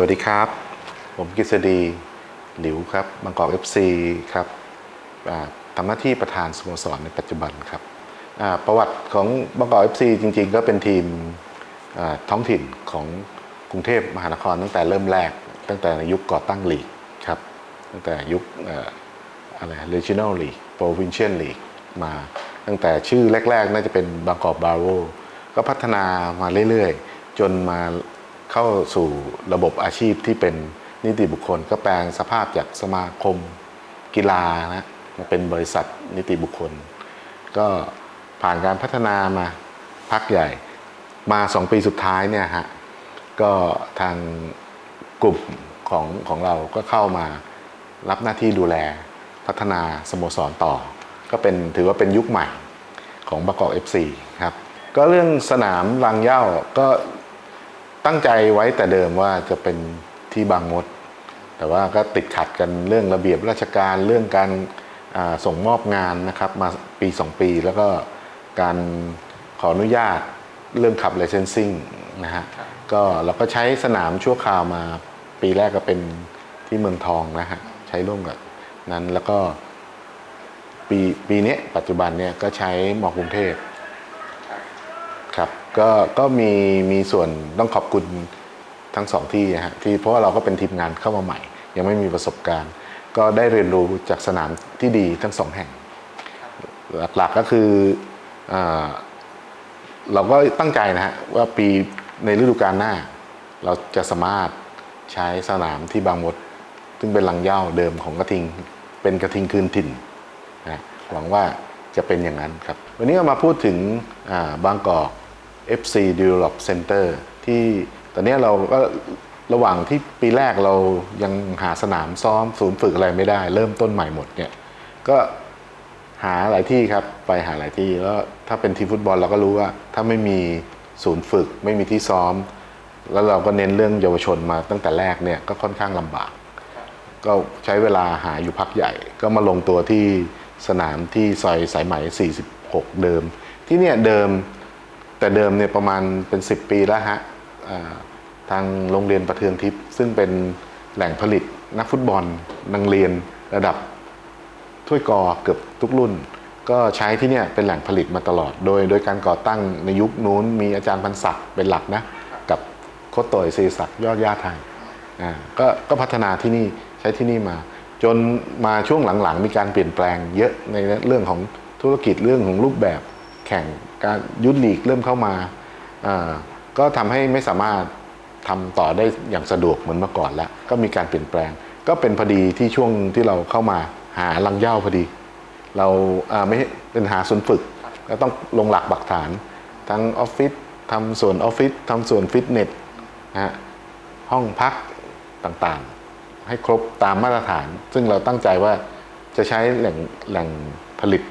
สวัสดีครับ ผมกฤษฎีหลิวครับบางกอก FC ครับทำหน้าที่ประธานสโมสรในปัจจุบันครับประวัติของบางกอก FC จริง ๆ ก็เป็นทีมท้องถิ่นของกรุงเทพมหานครตั้งแต่เริ่มแรก ตั้งแต่ในยุคก่อตั้งลีกครับตั้งแต่ยุคเอ่ออะไร regional league provincial league มาตั้งแต่ชื่อแรก ๆ น่าจะเป็นบางกอกบาโวก็พัฒนามาเรื่อย ๆ จนมา เข้าสู่ระบบอาชีพที่เป็นนิติบุคคล ก็แปลงสภาพจากสมาคมกีฬานะมาเป็นบริษัทนิติบุคคล ก็ผ่านการพัฒนามาพักใหญ่ มาสองปีสุดท้ายเนี่ยฮะก็ทางกลุ่มของของเราก็เข้ามารับหน้าที่ดูแลพัฒนาสโมสรต่อ ก็เป็นถือว่าเป็นยุคใหม่ของบางกอก FC ครับก็เรื่องสนามรังเย้าก็ ตั้งใจไว้แต่เดิมว่าจะเป็นที่บางมด แต่ว่าก็ติดขัดกันเรื่องระเบียบราชการเรื่องการส่งมอบงานนะครับมาปี 2 ปี แล้วก็การขออนุญาตเรื่องขับ licensing นะฮะก็เราก็ใช้สนามชั่วคราวมาปีแรกก็เป็นที่เมืองทองนะฮะใช้ร่วมกับนั้นแล้วก็ปีปีนี้ปัจจุบันเนี่ยก็ใช้มอกรุงเทพ ก็ก็มีมีส่วนต้องขอบคุณทั้งสองที่นะฮะที่เพราะว่าเราก็เป็นทีมงานเข้ามาใหม่ ยังไม่มีประสบการณ์ ก็ได้เรียนรู้จากสนามที่ดีทั้งสองแห่ง หลักๆก็คืออเราก็ตั้งใจนะฮะว่าปีในฤดูกาลหน้า เราจะสามารถใช้สนามที่บางมด ซึ่งเป็นลังเย้าเดิมของกระทิง เป็นกระทิงคืนถิ่นนะหวังว่าจะเป็นอย่างนั้นครับ วันนี้ก็มาพูดถึงบางกอก FC Develop Center ที่ตอนนี้เราก็ระหว่างที่ปีแรกเรายังหาสนามซ้อมศูนย์ฝึกอะไรไม่ได้ เริ่มต้นใหม่หมดเนี่ยก็หาหลายที่ครับไปหาหลายที่แล้วถ้าเป็นทีมฟุตบอลเราก็รู้ว่า ถ้าไม่มีศูนย์ฝึก ไม่มีที่ซ้อม แล้วเราก็เน้นเรื่องเยาวชนมาตั้งแต่แรกเนี่ยก็ค่อนข้างลำบาก ก็ใช้เวลาหาอยู่พักใหญ่ ก็มาลงตัวที่สนามที่ซอยสายไหม 46 เดิม ที่เนี่ยเดิม แต่เดิมเนี่ยประมาณเป็น 10 ปีแล้วฮะทางโรงเรียนประเทืองทิพย์ซึ่งเป็นแหล่งผลิตนักฟุตบอลนักเรียนระดับถ้วยกอเกือบทุกรุ่น ก็ใช้ที่เนี่ยเป็นแหล่งผลิตมาตลอด โดยโดยการก่อตั้งในยุคนู้นมีอาจารย์พันศักดิ์เป็นหลักนะกับโคชโตยศรีศักดิ์ยอดย่าไทยอ่าก็ก็พัฒนาที่นี่ใช้ที่นี่มา จนมาช่วงหลังๆ มีการเปลี่ยนแปลงเยอะในเรื่องของธุรกิจเรื่องของรูปแบบแข่ง การยุทธลีกเริ่มเข้ามา ก็ทำให้ไม่สามารถทำต่อได้อย่างสะดวกเหมือนเมื่อก่อนแล้ว ก็มีการเปลี่ยนแปลง ก็เป็นพอดีที่ช่วงที่เราเข้ามาหาลังเย้าพอดี เราไม่เป็นหาศูนย์ฝึกก็ต้องลงหลักปักฐาน ทั้งออฟฟิศทำส่วนออฟฟิศทำส่วนฟิตเนสนะฮะห้องพักต่างๆ ให้ครบตามมาตรฐาน ซึ่งเราตั้งใจว่าจะใช้แหล่งแหล่งผลิต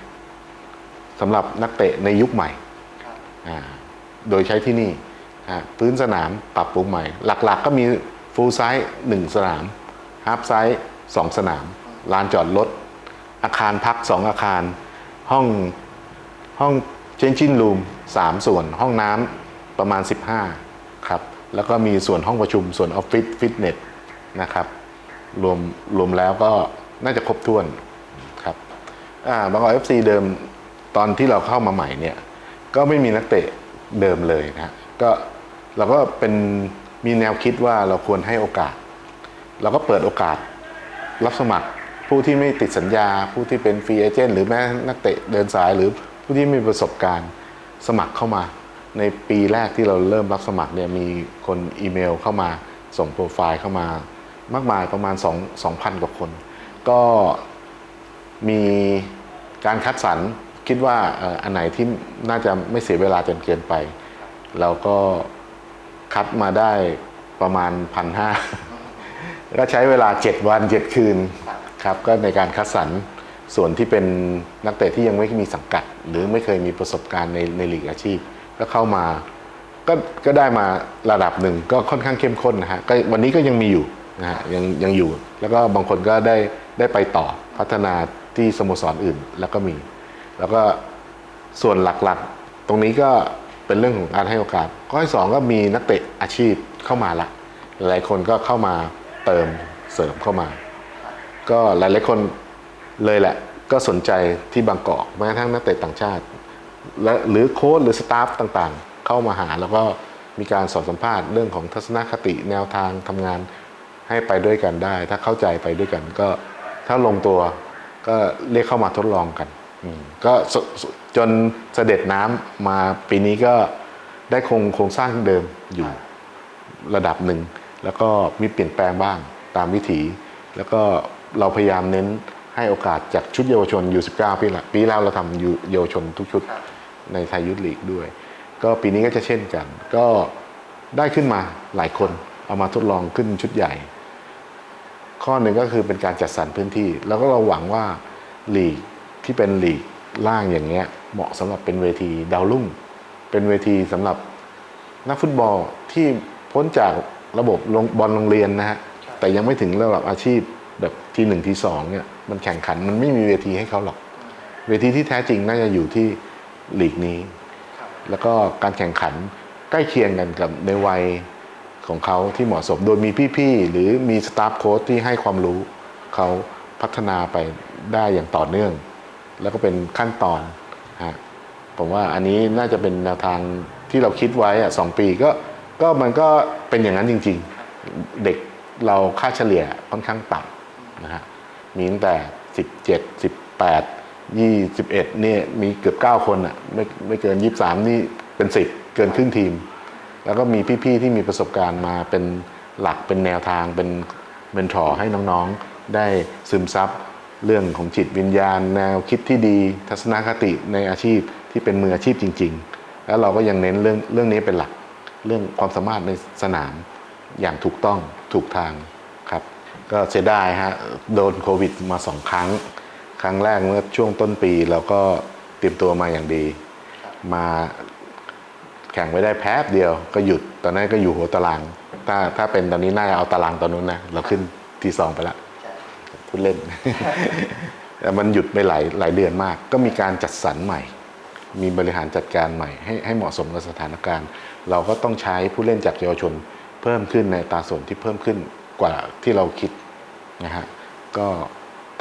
สำหรับนักเตะในยุคใหม่อ่าโดยใช้ที่นี่อ่าพื้นสนามปรับปรุงใหม่ หลักๆก็มีฟูลไซส์หนึ่งสนามฮาฟไซส์สองสนาม ลานจอดรถ อาคารพักสองอาคาร ห้องห้องเชนชินรูมสามส่วน ห้องน้ำประมาณ 15 ครับ แล้วก็มีส่วนห้องประชุม ส่วนออฟฟิศฟิตเนสนะครับ รวมรวมแล้วก็น่าจะครบถ้วนครับอ่าบางกอกเอฟซีเดิม ตอนที่เราเข้ามาใหม่เนี่ย ก็ไม่มีนักเตะเดิมเลยนะฮะก็เราก็เป็นมีแนวคิดว่าเราควรให้โอกาส เราก็เปิดโอกาสรับสมัครผู้ที่ไม่ติดสัญญา ผู้ที่เป็นฟรีเอเจนต์หรือแม้นักเตะเดินสายหรือผู้ที่มีประสบการณ์สมัครเข้ามา ในปีแรกที่เราเริ่มรับสมัครเนี่ยมีคนอีเมลเข้ามาส่งโปรไฟล์เข้ามามากมายประมาณ 2 2,000 กว่าคน ก็มีการคัดสรร คิดว่าอันไหนที่น่าจะไม่เสียเวลาจนเกินไป เราก็คัดมาได้ประมาณพันห้าก็ใช้เวลา 7 วัน 7 คืนครับก็ในการคัดสรรส่วนที่เป็นนักเตะที่ยังไม่มีสังกัด หรือไม่เคยมีประสบการณ์ในในลีกอาชีพ ก็เข้ามาก็ก็ได้มาระดับหนึ่งก็ค่อนข้างเข้มข้นนะฮะก็วันนี้ก็ยังมีอยู่นะฮะยังยังอยู่ แล้วก็บางคนก็ได้ได้ไปต่อพัฒนาที่สโมสรอื่น แล้วก็มี แล้วก็ส่วนหลักๆ ตรงนี้ก็เป็นเรื่องของการให้โอกาส ข้อที่สองก็มีนักเตะอาชีพเข้ามาละ หลายคนก็เข้ามาเติมเสริมเข้ามา ก็หลายๆคนเลยแหละ ก็สนใจที่บางกอกแม้กระทั่งนักเตะต่างชาติ และหรือโค้ชหรือสตาฟต่างๆ เข้ามาหาแล้วก็มีการสอนสัมภาษณ์เรื่องของทัศนคติแนวทางทำงานให้ไปด้วยกันได้ ถ้าเข้าใจไปด้วยกันก็ถ้าลงตัวก็เรียกเข้ามาทดลองกัน ก็สสจนเสด็จน้ำมาปีนี้ก็ได้คงโครงสร้างเดิมอยู่ระดับหนึ่ง แล้วก็มีเปลี่ยนแปลงบ้างตามวิถี แล้วก็เราพยายามเน้นให้โอกาสจากชุดเยาวชนอยู่19ปีละปีแล้วเราทำอยู่เยาวชนทุกชุดครับในไทยยุทธลีกด้วย ก็ปีนี้ก็จะเช่นกัน ก็ได้ขึ้นมาหลายคนเอามาทดลองขึ้นชุดใหญ่ ข้อหนึ่งก็คือเป็นการจัดสรรพื้นที่ แล้วก็เราหวังว่าลีก ที่เป็นหลีกล่างอย่างเงี้ยเหมาะสำหรับเป็นเวทีดาวรุ่ง เป็นเวทีสำหรับนักฟุตบอลที่พ้นจากระบบโรงบอลโรงเรียนนะฮะแต่ยังไม่ถึงระดับอาชีพแบบทีหนึ่งทีสองเนี่ยมันแข่งขันมันไม่มีเวทีให้เขาหรอก เวทีที่แท้จริงน่าจะอยู่ที่หลีกนี้ แล้วก็การแข่งขันใกล้เคียงกันกับในวัยของเขาที่เหมาะสมโดยมีพี่ๆ หรือมีสตาฟโค้ชที่ให้ความรู้เขาพัฒนาไปได้อย่างต่อเนื่อง แล้วก็เป็นขั้นตอนฮะผมว่าอันนี้น่าจะเป็นแนวทางที่เราคิดไว้อะสองปีก็ก็มันก็เป็นอย่างนั้นจริง ๆ เด็กเราค่าเฉลี่ยค่อนข้างต่ำนะฮะมีตั้งแต่ 17 18 21เนี่ยมีเกือบ 9 คนอะไม่ไม่เกิน 23 นี่เป็น 10 เกินครึ่งทีม แล้วก็มีพี่ ๆ ที่มีประสบการณ์มาเป็นหลักเป็นแนวทางเป็นเมนทอร์ให้น้อง ๆ ได้ซึมซับ เรื่องของจิตวิญญาณ แนวคิดที่ดี ทัศนคติในอาชีพที่เป็นมืออาชีพจริง ๆ แล้วเราก็ยังเน้นเรื่องเรื่องนี้เป็นหลักเรื่องความสามารถในสนามอย่างถูกต้องถูกทางครับ ก็เสียดายฮะโดนโควิดมาสองครั้ง ครั้งแรกเมื่อช่วงต้นปีเราก็เตรียมตัวมาอย่างดี มาแข่งไม่ได้แป๊บเดียวก็หยุดตอนนั้นก็อยู่หัวตาราง ถ้าถ้าเป็นตอนนี้น่าจะเอาตารางตอนนู้นนะเราขึ้นที่สองไปละใช่ พูดเล่น แต่มันหยุดไปหลายหลายเดือนมาก ก็มีการจัดสรรใหม่ มีบริหารจัดการใหม่ ให้ให้เหมาะสมกับสถานการณ์ เราก็ต้องใช้ผู้เล่นจากเยาวชนเพิ่มขึ้นในตาส่วนที่เพิ่มขึ้นกว่าที่เราคิดนะฮะก็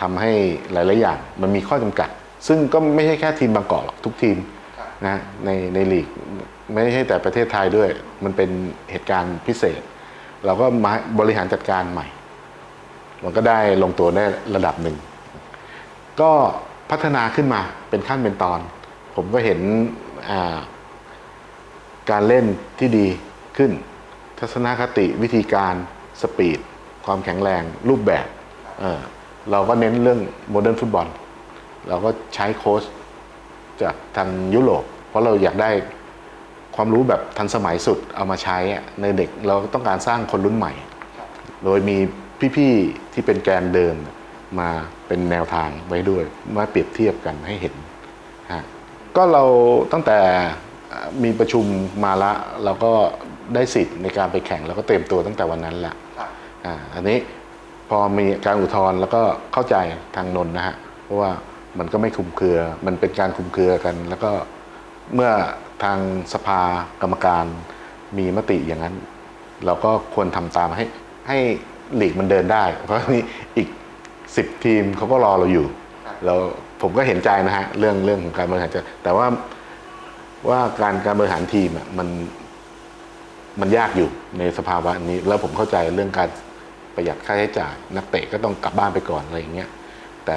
ทำให้หลายๆอย่างมันมีข้อจำกัด ซึ่งก็ไม่ใช่แค่ทีมบางกอกหรอกทุกทีมนะฮะในในลีกไม่ใช่แต่ประเทศไทยด้วย มันเป็นเหตุการณ์พิเศษ เราก็มาบริหารจัดการใหม่ มันก็ได้ลงตัวได้ระดับหนึ่ง ก็พัฒนาขึ้นมาเป็นขั้นเป็นตอน ผมก็เห็นาการเล่นที่ดีขึ้น ทัศนคติวิธีการสปีด ความแข็งแรงรูปแบบเเราก็เน้นเรื่องโมเดิร์นฟุตบอลเราก็ใช้โค้ชจากทางยุโรป เพราะเราอยากได้ความรู้แบบทันสมัยสุดเอามาใช้ในเด็กเราต้องการสร้างคนรุ่นใหม่ โดยมี พี่ๆที่เป็นแกนเดินมาเป็นแนวทางไว้ด้วยมาเปรียบเทียบกันให้เห็นฮะก็เราตั้งแต่มีประชุมมาละเราก็ได้สิทธิ์ในการไปแข่งแล้วก็เตรียมตัวตั้งแต่วันนั้นละอ่าอันนี้พอมีการอุทธรณ์แล้วก็เข้าใจทางนนนะฮะเพราะว่ามันก็ไม่คุมเครือ มันเป็นการคุมเครือกัน แล้วก็เมื่อทางสภากรรมการมีมติอย่างนั้น เราก็ควรทำตามให้ให้ ลีกมันเดินได้ เพราะนี่อีกสิบทีมเขาก็รอเราอยู่เราผมก็เห็นใจนะฮะเรื่องเรื่องของการบริหารจัดแต่ว่าว่าการการบริหารทีมอะมันมันยากอยู่ในสภาวะนี้ แล้วผมเข้าใจเรื่องการประหยัดค่าใช้จ่าย นักเตะก็ต้องกลับบ้านไปก่อนอะไรอย่างเงี้ยแต่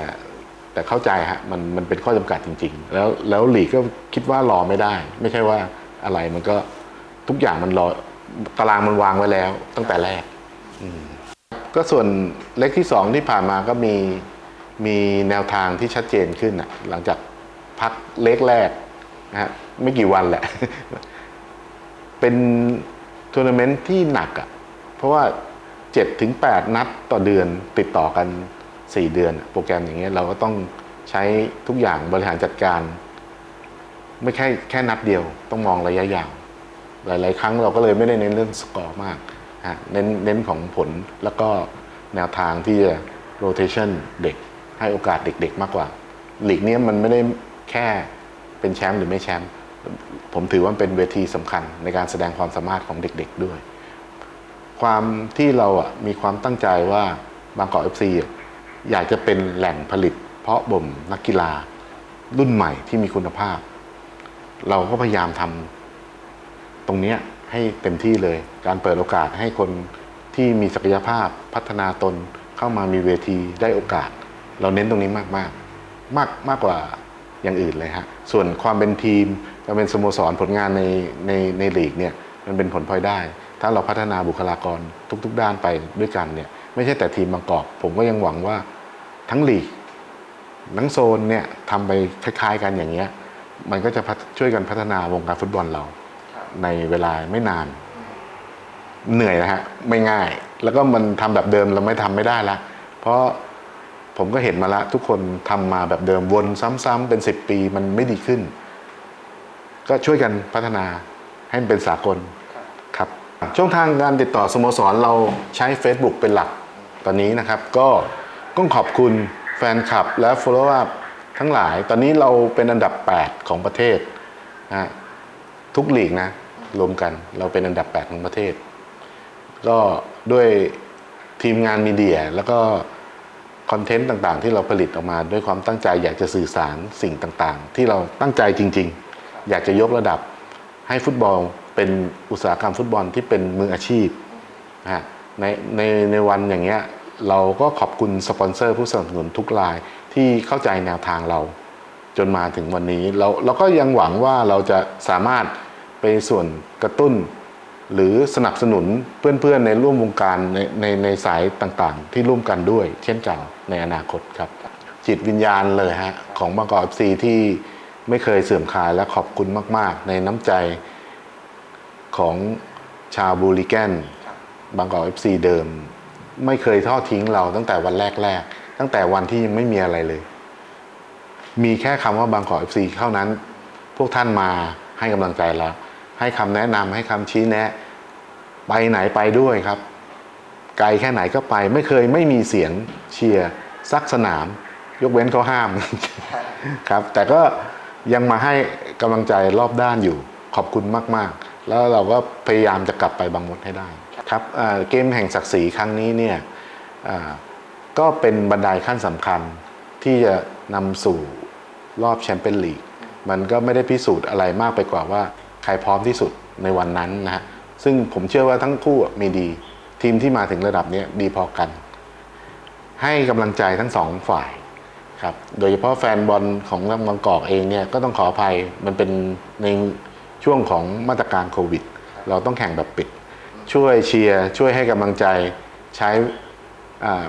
แต่เข้าใจฮะมันมันเป็นข้อจำกัดจริง ๆ แล้วแล้วหลีกก็คิดว่ารอไม่ได้ ไม่ใช่ว่าอะไรมันก็ทุกอย่างมันรอตารางมันวางไว้แล้ว ตั้งแต่แรก อืม ก็ส่วนเล็กที่สองที่ผ่านมาก็มีมีแนวทางที่ชัดเจนขึ้นอะหลังจากพักเล็กแรกนะฮะไม่กี่วันแหละ เป็นทัวร์นาเมนต์ที่หนักอะ่ะ เพราะว่า7ถึง8นัดต่อเดือนติดต่อกัน4เดือน โปรแกรมอย่างเงี้ยเราก็ต้องใช้ทุกอย่างบริหารจัดการ ไม่แค่แค่นัดเดียว ต้องมองระยะยาวหลาย ๆ ครั้งเราก็เลยไม่ได้เน้นเรื่องสกอร์มาก เน้นเน้นของผลแล้วก็แนวทางที่จะ rotation เด็กให้โอกาสเด็ก ๆ มากกว่าหลีกนี้มันไม่ได้แค่เป็นแชมป์หรือไม่แชมป์ผมถือว่าเป็นเวทีสำคัญในการแสดงความสามารถของเด็ก ๆด้วย ความที่เราอะมีความตั้งใจว่าบางกอกเอฟซีอยากจะเป็นแหล่งผลิต เพาะบ่มนักกีฬารุ่นใหม่ที่มีคุณภาพ เราก็พยายามทำตรงนี้ ให้เต็มที่เลย การเปิดโอกาสให้คนที่มีศักยภาพพัฒนาตนเข้ามามีเวทีได้โอกาส เราเน้นตรงนี้มากมากมากมากกว่าอย่างอื่นเลยฮะส่วนความเป็นทีมการเป็นสโมสรผลงานในในในลีกเนี่ยมันเป็นผลพลอยได้ ถ้าเราพัฒนาบุคลากรทุก ๆ ด้านไปด้วยกันเนี่ยไม่ใช่แต่ทีมบางกอก ผมก็ยังหวังว่าทั้งลีกทั้งโซนเนี่ยทำไปคล้าย ๆ กันอย่างเงี้ยมันก็จะช่วยกันพัฒนาวงการฟุตบอลเรา ในเวลาไม่นาน เหนื่อยนะฮะ ไม่ง่าย แล้วก็มันทำแบบเดิมเราไม่ทำไม่ได้ละเพราะผมก็เห็นมาละ ทุกคนทำมาแบบเดิมวนซ้ำๆเป็นสิบปีมันไม่ดีขึ้น ก็ช่วยกันพัฒนาให้มันเป็นสากลครับ ช่องทางการติดต่อสโมสรเราใช้ Facebook เป็นหลักตอนนี้นะครับ ก็ต้องขอบคุณแฟนคลับและ follow up ทั้งหลาย ตอนนี้เราเป็นอันดับ 8 ของประเทศนะฮะ ทุกลีกนะ รวมกันเราเป็นอันดับ 8 ของประเทศ ก็ด้วยทีมงานมีเดีย แล้วก็คอนเทนต์ต่างๆ ที่เราผลิตออกมาด้วยความตั้งใจอยากจะสื่อสารสิ่งต่างๆ ที่เราตั้งใจจริง ๆ อยากจะยกระดับให้ฟุตบอลเป็นอุตสาหกรรมฟุตบอลที่เป็นมืออาชีพนะฮะในในในวันอย่างเงี้ยเราก็ขอบคุณสปอนเซอร์ผู้สนับสนุนทุกรายที่เข้าใจแนวทางเรา จนมาถึงวันนี้เราเราก็ยังหวังว่าเราจะสามารถ เป็นส่วนกระตุ้น หรือสนับสนุนเพื่อนๆในร่วมวงการในในในสายต่างๆ ที่ร่วมกันด้วย เช่นกันในอนาคตครับ จิตวิญญาณเลยฮะของบางกอกซีที่ไม่เคยเสื่อมคลายและขอบคุณมาก ๆ ในน้ำใจของชาวบูริแกนบางกอกเอฟซีเดิม ไม่เคยทอดทิ้งเราตั้งแต่วันแรก ๆ ตั้งแต่วันที่ยังไม่มีอะไรเลย มีแค่คำว่าบางกอกเอฟซีเท่านั้น พวกท่านมาให้กำลังใจเรา ให้คำแนะนำให้คำชี้แนะ ไปไหนไปด้วยครับ ไกลแค่ไหนก็ไปไม่เคยไม่มีเสียงเชียร์ซักสนาม ยกเว้นเขาห้ามครับ แต่ก็ยังมาให้กำลังใจรอบด้านอยู่ขอบคุณมาก ๆ แล้วเราก็พยายามจะกลับไปบางมดให้ได้ครับเกมแห่งศักดิ์ศรีครั้งนี้เนี่ยก็เป็นบันไดขั้นสำคัญที่จะนำสู่รอบแชมเปี้ยนลีก มันก็ไม่ได้พิสูจน์อะไรมากไปกว่าว่า ใครพร้อมที่สุดในวันนั้นนะฮะซึ่งผมเชื่อว่าทั้งคู่มีดี ทีมที่มาถึงระดับนี้ดีพอกัน ให้กำลังใจทั้งสองฝ่ายครับโดยเฉพาะแฟนบอลของลำบางกอกเองเนี่ยก็ต้องขออภัยมันเป็นในช่วงของมาตรการโควิด เราต้องแข่งแบบปิด ช่วยเชียร์ช่วยให้กำลังใจใช้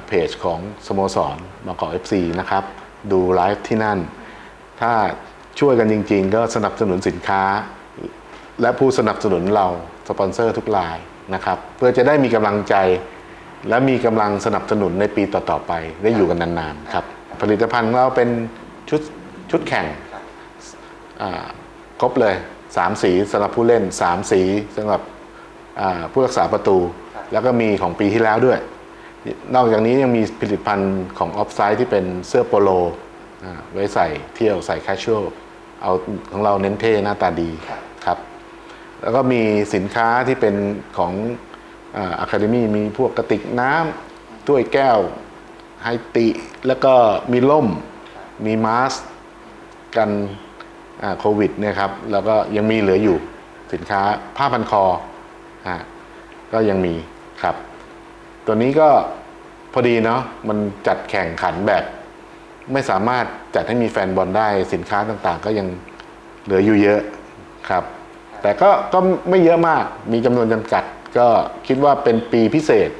เพจของสโมสรบางกอก FC นะครับ ดูไลฟ์ที่นั่น ถ้าช่วยกันจริงๆ ก็สนับสนุนสินค้า และผู้สนับสนุนเราสปอนเซอร์ทุกรายนะครับ เพื่อจะได้มีกำลังใจ และมีกำลังสนับสนุนในปีต่อๆไป ได้อยู่กันนานๆครับ ผลิตภัณฑ์ของเราเป็นชุดชุดแข่งครบเลย 3 สีสำหรับผู้เล่น 3 สีสำหรับผู้รักษาประตู แล้วก็มีของปีที่แล้วด้วย นอกจากนี้ยังมีผลิตภัณฑ์ของออฟไซด์ที่เป็นเสื้อโปโลไว้ใส่เที่ยวใส่แคชชวลเอาของเราเน้นเท่หน้าตาดีครับ แล้วก็มีสินค้าที่เป็นของอะคาเดมี่มีพวกกระติกน้ำถ้วยแก้วไฮติ แล้วก็มีล่ม มีมาสกันโควิดเนี่ยครับ แล้วก็ยังมีเหลืออยู่สินค้าผ้าพันคออ่าก็ยังมีครับ ตัวนี้ก็พอดีเนาะมันจัดแข่งขันแบบ ไม่สามารถจัดให้มีแฟนบอลได้สินค้าต่างๆ ก็ยังเหลืออยู่เยอะครับ แต่ก็ก็ไม่เยอะมากมีจำนวนจำกัด ก็คิดว่าเป็นปีพิเศษ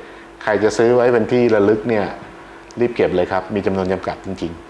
ใครจะซื้อไว้เป็นที่ระลึกเนี่ยรีบเก็บเลยครับ มีจำนวนจำกัดจริงๆ